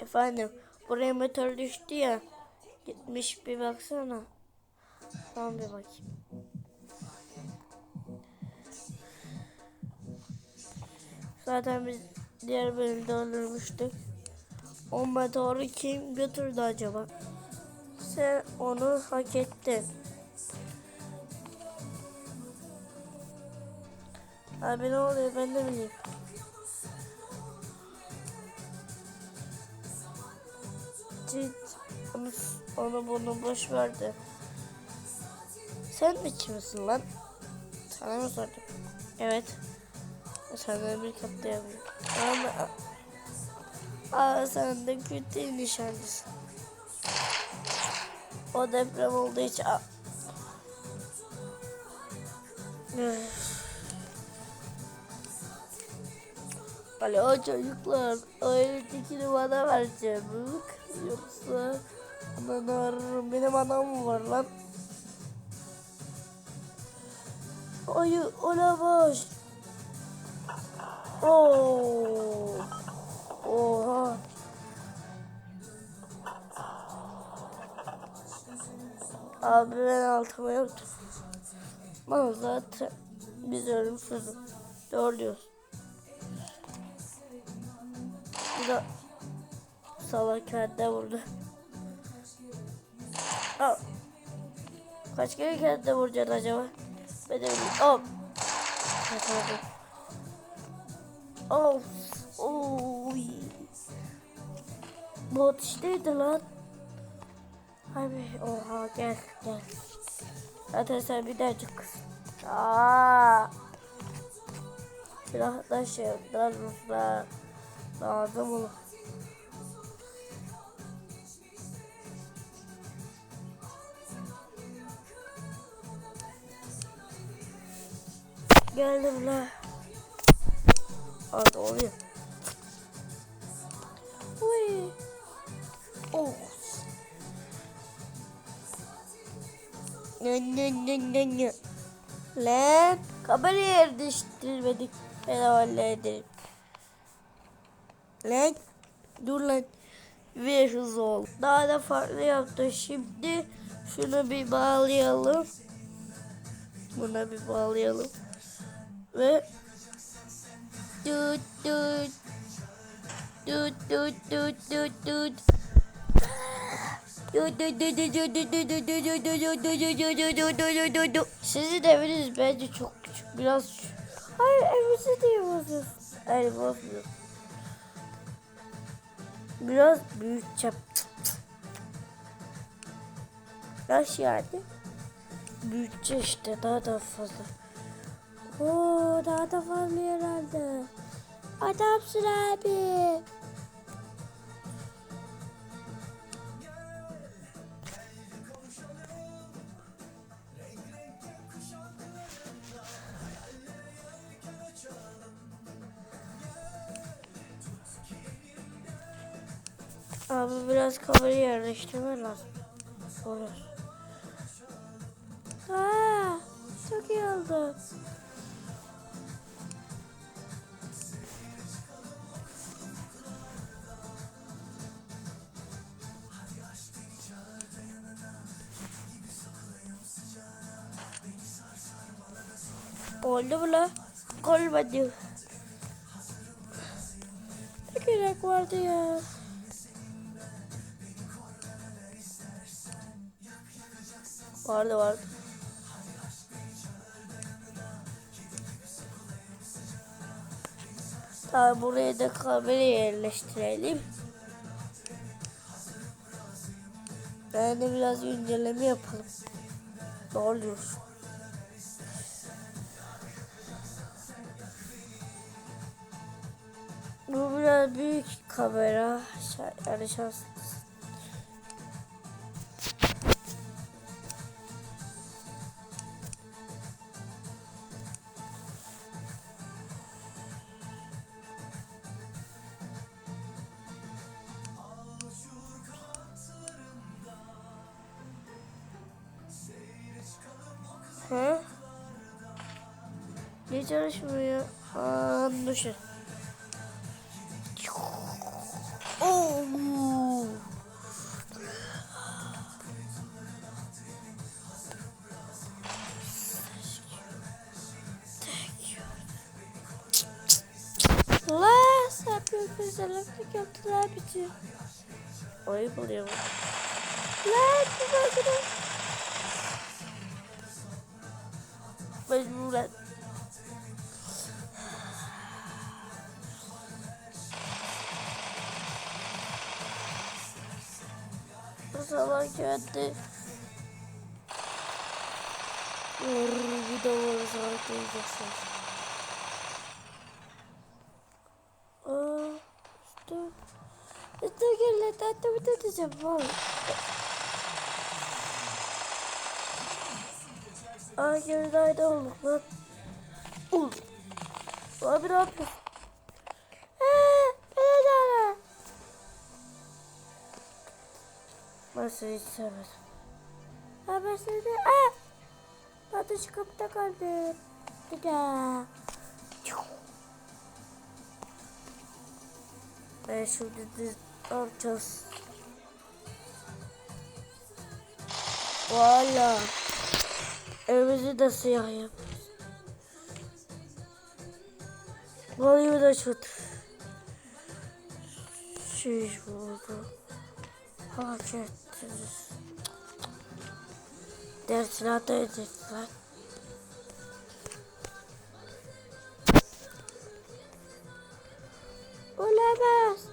Efendim buraya meteor düştü ya. Gitmiş bir baksana. Tamam bir bakayım. Zaten biz diğer bölümde öldürmüştük. O meteoru kim götürdü acaba? Sen onu hak ettin. Abi ne oluyor ben de bileyim. Cid, onu, bunu boş verdi. Sen de kimsin lan? Sana mı sordum? Evet. Senden bir kat yapıyorum. Ama Aa sen de kötü nişanlısın. O deprem olduğu için. Alo çocuklar, o evdekini bana vereceğim. Ananı ararım. Benim anam mı var lan? Hayır, olamaz. Oo. Oha. Abi ben altıma yaptım. Ama zaten biz ölümsüzüz. Doğru diyorsun. Bu da salak kendine vurdu. Aa. Kaç kere kendine vuracaksın acaba? Ben de. Hop. Kaçamadım. Of. Oy. Bu ateşteydi lan. Abi oha gel gel. Zaten sen bir daha çık kız. Aa. Silahla şey Ruslar. Lazım olur. Geldim la. Hadi oluyor. Uy. Oh. Ne ne ne ne ne. Lan kamerayı yer değiştirmedik. Ben hallederim. Lan dur lan. Ve hız ol. Daha da farklı yaptı. Şimdi şunu bir bağlayalım. Buna bir bağlayalım. Ve tut sizin eviniz bence çok küçük. Biraz. Hayır evinizi diye bozuyorsun. Hayır bozmuyor. Biraz büyüteceğim. Nasıl yani? Büyütçe işte daha da fazla. Oo daha da fazla herhalde. Adamsın abi. Abi biraz kamerayı yerleştirme lazım. Olur. Aa, çok iyi oldu. Oldu mu la? Olmadı. Ne gerek vardı ya? Vardı vardı. Tamam buraya da kamera yerleştirelim. Ben de biraz inceleme yapalım. Ne oluyor? Biraz büyük kamera. Yani şanslı. He? Niye çalışmıyor? Aa, dur. Salaklık yaptılar bizi. Ayıp oluyor. Lan bu bakın. Mecburen. Bu sabah kendi bir de var saklayacaksın. Aa, işte. Gel, tatlı bir tutacağım var. Aa geridaydı olduk lan. Ul. Abi ne yapıyorsun? Seni hiç sevmedim. Ha ben seni. Aa! Ben de şu kapıda kaldım. Dada. Ben yapacağız? Valla. Evimizi de siyah yapıyoruz. Vallahi de şut. Şiş vurdu. Hak ettiniz. Dersini atayacaklar. Olamaz.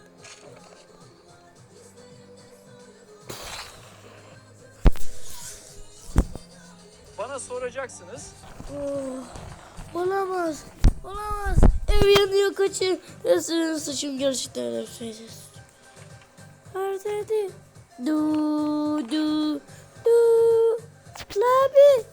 Bana soracaksınız. Oh, olamaz. Olamaz. Ev yanıyor kaçın. Resmen saçım gerçekten öyle söyleyeceğiz. Neredeydi? Du du du. Abi.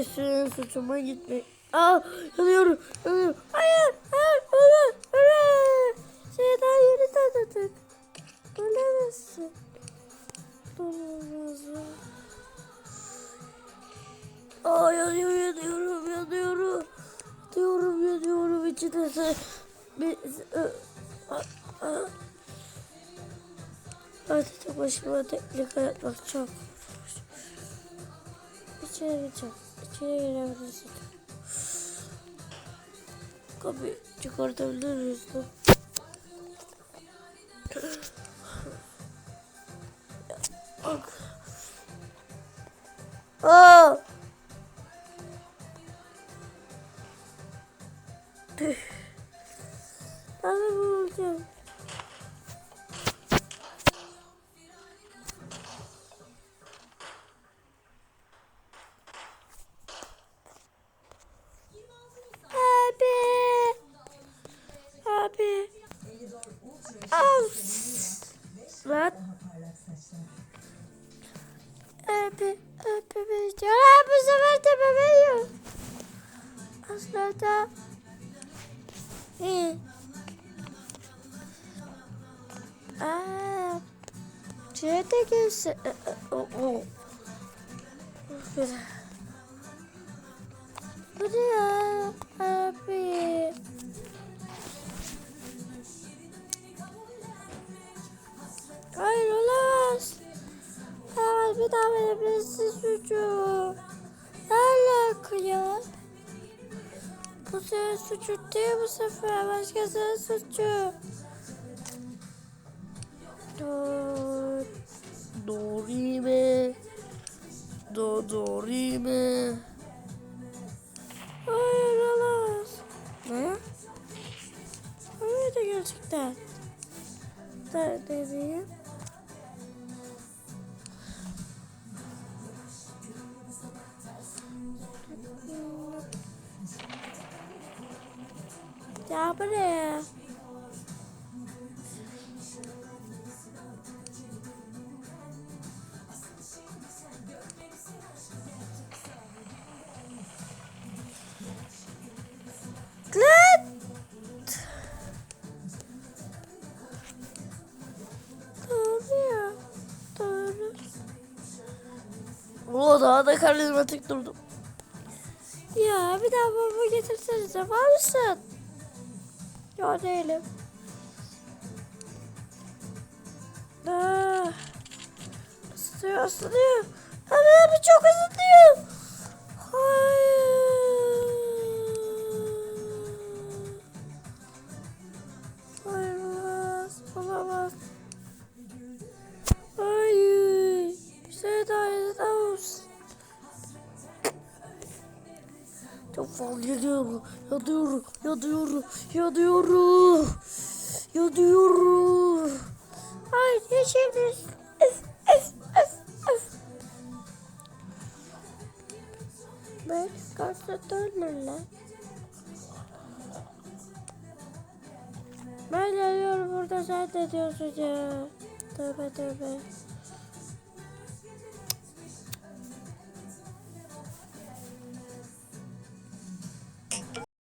Suyun suçuma gitmek. Aa yanıyorum. yanıyorum. Hayır. Hayır. Hayır. Hayır. Şeyden yeni tanıdık. Olamazsın. Olamaz ya. Aa yanıyor yanıyorum yanıyorum. Yanıyorum yanıyorum. İçinde se... Bir... Artık tek başıma teknik yapmak çok. İçeri gireceğim. Girebilirsin. Kapıyı çıkartabilir miyiz? lan? Bak. Aa! Tüh. Ben de bulacağım. Aslında. İyi. Aa. Şuraya da o. Buraya. Abi. Hayır olamaz. Tamam bir daha verebilirsin suçu. Ne alaka ya? Bu senin suçu değil bu sefer. Başkasının suçu. Do, do, ri, mi. Do, do, ri, mi. Hayır olamaz. Ne? Öyle gerçekten. Neredeyim? Ya daha da karizmatik durdum. Ya bir daha baba getirsenize var mısın? Ya değilim. Ah. Isıtıyor ısıtıyor. Abi abi çok ısıtıyor. Hayır Fazla yanıyorum. Yanıyorum. Yanıyorum. Yanıyorum. Yanıyorum. Hayır yaşayabiliriz. Öf öf öf öf. Ben dönme lan. Ben geliyorum burada sen de diyorsun ya. Tövbe tövbe.